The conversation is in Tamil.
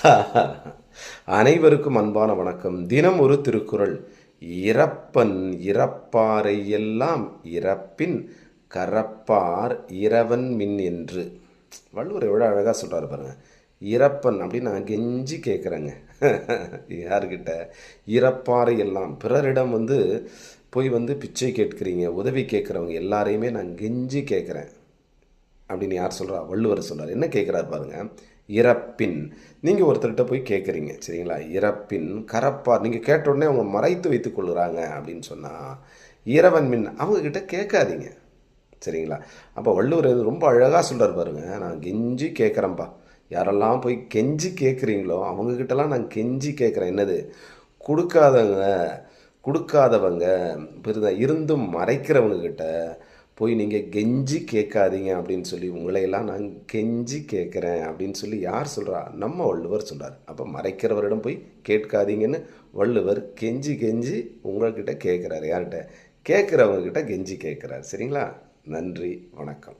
அனைவருக்கும் அன்பான வணக்கம். தினம் ஒரு திருக்குறள். இறப்பன் இறப்பாரை எல்லாம் இறப்பின் கரப்பார் இரவன் மின் என்று. வள்ளுவர் எவ்வளோ அழகாக சொல்கிறார் பாருங்க. இறப்பன் அப்படின்னு நான் கெஞ்சி கேட்குறேங்க யார்கிட்ட? இறப்பாரை எல்லாம். பிறரிடம் வந்து போய் வந்து பிச்சை கேட்குறீங்க உதவி கேட்குறவங்க எல்லாரையுமே நான் கெஞ்சி கேட்குறேன் அப்படின்னு யார் சொல்கிறா வள்ளுவர் சொல்கிறார் என்ன கேட்குறாரு பாருங்கள் இறப்பின். நீங்கள் ஒருத்தர்கிட்ட போய் கேட்குறீங்க சரிங்களா? இறப்பின் கரப்பார் நீங்கள் கேட்ட உடனே அவங்க மறைத்து வைத்துக் கொள்கிறாங்க அப்படின்னு சொன்னால் இரவன் மின் அவங்கக்கிட்ட கேட்காதீங்க சரிங்களா? அப்போ வள்ளுவர் ரொம்ப அழகாக சொல்கிறார் பாருங்க நான் கெஞ்சி கேட்குறேன்ப்பா யாரெல்லாம் போய் கெஞ்சி கேட்குறீங்களோ அவங்கக்கிட்டலாம் நான் கெஞ்சி கேட்குறேன் என்னது? கொடுக்காதவங்க கொடுக்காதவங்க இருந்தும் மறைக்கிறவங்க கிட்ட போய் நீங்கள் கெஞ்சி கேட்காதீங்க அப்படின்னு சொல்லி உங்களையெல்லாம் நான் கெஞ்சி கேட்குறேன் அப்படின்னு சொல்லி யார் சொல்கிறா நம்ம வள்ளுவர் சொல்கிறார் அப்போ மறைக்கிறவரிடம் போய் கேட்காதீங்கன்னு வள்ளுவர் கெஞ்சி கெஞ்சி உங்கள்கிட்ட கேட்குறாரு. யார்கிட்ட? கேட்குறவங்கக்கிட்ட கெஞ்சி கேட்குறாரு. சரிங்களா? நன்றி. வணக்கம்.